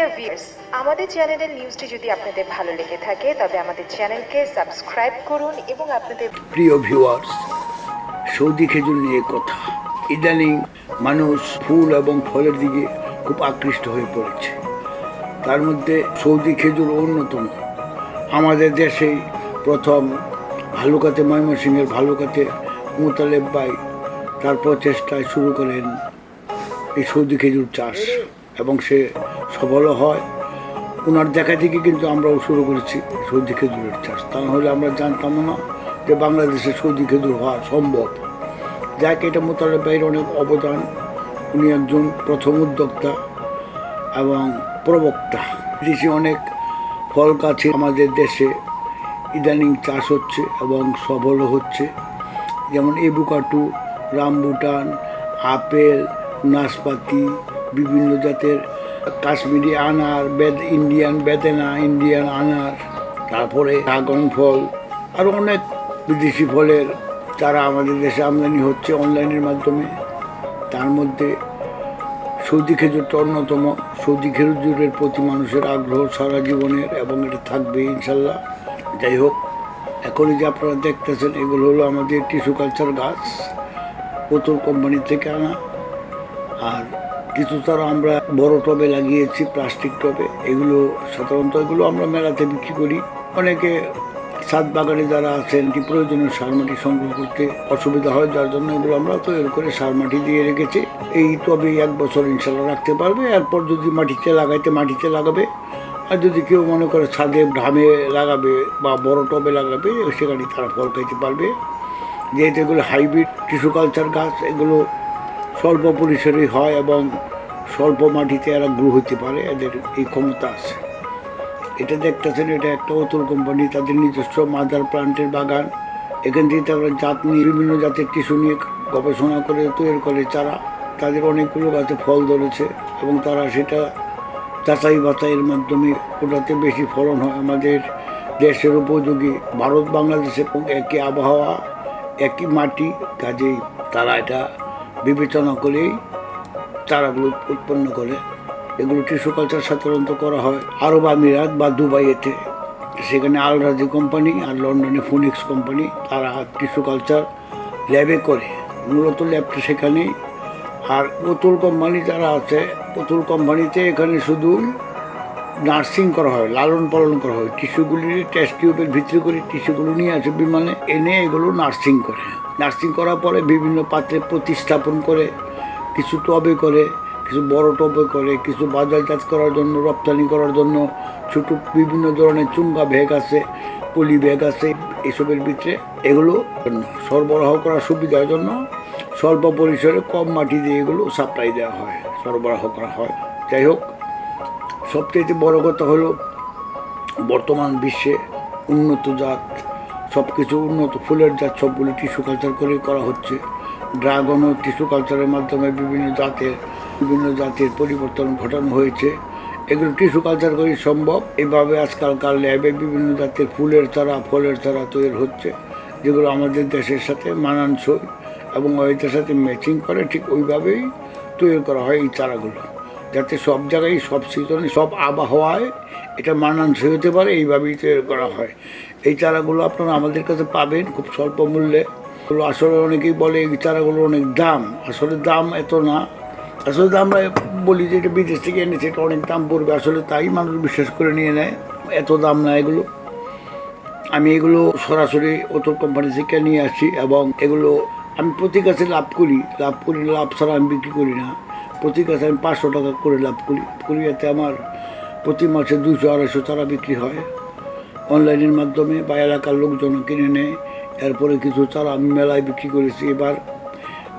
Dear viewers আমাদের চ্যানেলের নিউজটি যদি আপনাদের ভালো লেগে থাকে, তবে আমাদের চ্যানেলকে সাবস্ক্রাইব করুন এবং আপনাদের প্রিয় ভিউয়ার্স সৌদি খেজুর নিয়ে কথা। ইদানিং মানুষ ফুল এবং ফলের দিকে খুব আকৃষ্ট হয়ে পড়েছে। তার মধ্যে সৌদি খেজুর অন্যতম। আমাদের দেশে প্রথম ভালুকাতে ময়মনসিংহের ভালুকাতে মুতালেব বাই তার প্রচেষ্টায় শুরু করেন এই সৌদি খেজুর চাষ। এবং সে সফলও হয়। ওনার দেখা থেকে কিন্তু আমরাও শুরু করেছি সৌদি খেজুরের চাষ। তা নাহলে আমরা জানতাম না যে বাংলাদেশে সৌদি খেজুর হওয়া সম্ভব। যাকে, এটা মোতালেব ভাইয়ের অনেক অবদান। উনি একজন প্রথম উদ্যোক্তা এবং প্রবক্তা। দেশে অনেক ফল গাছে আমাদের দেশে ইদানিং চাষ হচ্ছে এবং সফলও হচ্ছে। যেমন এবুকাটু রামবুটান, আপেল, নাশপাতি বিভিন্ন জাতের কাশ্মীরি আনার, বেদ, ইন্ডিয়ান বেদেনা, ইন্ডিয়ান আনার, তারপরে ড্রাগন ফল আরও অনেক বিদেশি ফলের তারা আমাদের দেশে আমদানি হচ্ছে অনলাইনের মাধ্যমে। তার মধ্যে সৌদি খেজুরটা অন্যতম। সৌদি খেজুরের প্রতি মানুষের আগ্রহ সারা জীবনের এবং এটা থাকবে ইনশাল্লাহ। যাই হোক, এখনই যে আপনারা দেখতেছেন, এগুলো হলো আমাদের টিস্যু কালচার গাছ বোতল কোম্পানি থেকে আনা। আর কিছু তারা আমরা বড় টবে লাগিয়েছি, প্লাস্টিক টবে। এগুলো সাধারণত এগুলো আমরা মেলাতে বিক্রি করি। অনেকে ছাদ বাগানে যারা আছেন, কি প্রয়োজনীয় সার মাটি সংগ্রহ করতে অসুবিধা হয়, যার জন্য এগুলো আমরা তৈরি করে সার মাটি দিয়ে রেখেছি। এই টবে এক বছর ইনশাল্লাহ রাখতে পারবে। এরপর যদি মাটিতে লাগাইতে মাটিতে লাগাবে, আর যদি কেউ মনে করে ছাদে ঢামে লাগাবে বা বড় টবে লাগাবে সেখানে তারা ফল খাইতে পারবে। যেহেতু এগুলো হাইব্রিড টিস্যু কালচার গাছ, এগুলো স্বল্প পরিসরে হয় এবং স্বল্প মাটিতে এরা গ্রো হতে পারে, এদের এই ক্ষমতা আছে। এটা দেখতেছেন, এটা একটা অতুল কোম্পানি, তাদের নিজস্ব মাদার প্লান্টের বাগান। এখান থেকে তারা জাত নিয়ে বিভিন্ন জাতের টিস্যু নিয়ে গবেষণা করে, তৈরি করে চারা। তাদের অনেকগুলো গাছে ফল ধরেছে এবং তারা সেটা যাচাই বাছাইয়ের মাধ্যমে ওটাতে বেশি ফলন হয়। আমাদের দেশের উপযোগী ভারত বাংলাদেশে একই আবহাওয়া, একই মাটি, কাজেই তারা এটা বিবেচনা করেই তারাগুলো উৎপন্ন করে। এগুলো টিস্যু কালচার সাধারণত করা হয় আরব আমিরাত বা দুবাইয়েতে। সেখানে আলরাজি কোম্পানি আর লন্ডনে ফোনিক্স কোম্পানি, তারা টিস্যু কালচার ল্যাবে করে। মূলত ল্যাবটা সেখানেই। আর অতুল কোম্পানি যারা আছে অতুল কোম্পানিতে এখানে শুধু নার্সিং করা হয়, লালন পালন করা হয়। টিস্যুগুলি টেস্ট টিউবের ভিতরে করে টিস্যুগুলো নিয়ে আসে বিমানে, এনে এগুলো নার্সিং করে। নার্সিং করার পরে বিভিন্ন পাত্রে প্রতিস্থাপন করে, কিছু টবে করে, কিছু বড় টবে করে, কিছু বাজারজাত করার জন্য, রপ্তানি করার জন্য, ছোটো বিভিন্ন ধরনের চুঙ্গা ব্যাগ আছে, পলি ব্যাগ আছে, এসবের ভিতরে এগুলো সরবরাহ করার সুবিধার জন্য স্বল্প পরিসরে কম মাটি দিয়ে এগুলো সাপ্লাই দেওয়া হয়, সরবরাহ করা হয়। যাই হোক সবচেয়ে বড় কথা হলো, বর্তমান বিশ্বে উন্নত জাত সব কিছু উন্নত ফুলের জাত, সবগুলো টিস্যু কালচার করে করা হচ্ছে। ড্রাগনও টিস্যু কালচারের মাধ্যমে বিভিন্ন জাতের বিভিন্ন জাতের পরিবর্তন ঘটানো হয়েছে। এগুলো টিস্যু কালচার করেই সম্ভব। এভাবে আজকালকার ল্যাবে বিভিন্ন জাতের ফুলের চারা, ফলের চারা তৈরি হচ্ছে, যেগুলো আমাদের দেশের সাথে মানানসই এবং ওইটার সাথে ম্যাচিং করে ঠিক ওইভাবেই তৈরি করা হয় এই চারাগুলো। যাতে সব জায়গায় সব সিজনে সব আবহাওয়ায় এটা মানানসই হতে পারে, এইভাবেই তৈরি করা হয়। এই চারাগুলো আপনারা আমাদের কাছে পাবেন খুব স্বল্প মূল্যে। আসলে অনেকেই বলে এই চারাগুলোর অনেক দাম। আসলে দাম এত না। আসলে আমরা বলি যে এটা বিদেশ থেকে এনেছে, এটা অনেক দাম পড়বে। আসলে তাই মানুষ বিশ্বাস করে নিয়ে নেয়। এত দাম না এগুলো। আমি এগুলো সরাসরি অটোর কোম্পানি থেকে নিয়ে আসি এবং এগুলো আমি প্রতি গাছে লাভ করি। লাভ করি, লাভ ছাড়া আমি বিক্রি করি না। প্রতি গাছে আমি পাঁচশো টাকা করে লাভ করি। করি যাতে আমার প্রতি মাসে দুশো আড়াইশো তারা বিক্রি হয়। অনলাইনের মাধ্যমে বা এলাকার লোকজন কিনে নেয়। এরপরে কিছু চারা আমি মেলায় বিক্রি করেছি। এবার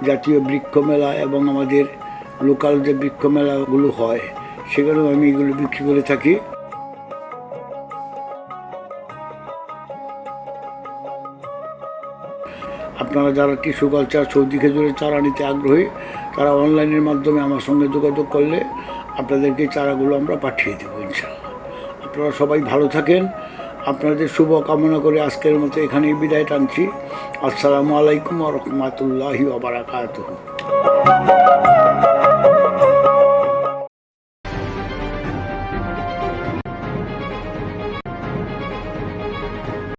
জাতীয় বৃক্ষ মেলা এবং আমাদের লোকাল যে বৃক্ষ মেলাগুলো হয়, সেখানেও আমি এগুলো বিক্রি করে থাকি। আপনারা যারা টিস্যু কালচার, সৌদি খেজুরের চারা নিতে আগ্রহী, তারা অনলাইনের মাধ্যমে আমার সঙ্গে যোগাযোগ করলে আপনাদেরকে চারাগুলো আমরা পাঠিয়ে দেবো ইনশাল্লাহ আপনারা সবাই ভালো থাকেন। আপনাদের শুভ কামনা করে আজকের মতো এখানেই বিদায় টানছি। আসসালামু আলাইকুম রহমতুল্লাহি ওবরাকাতুহু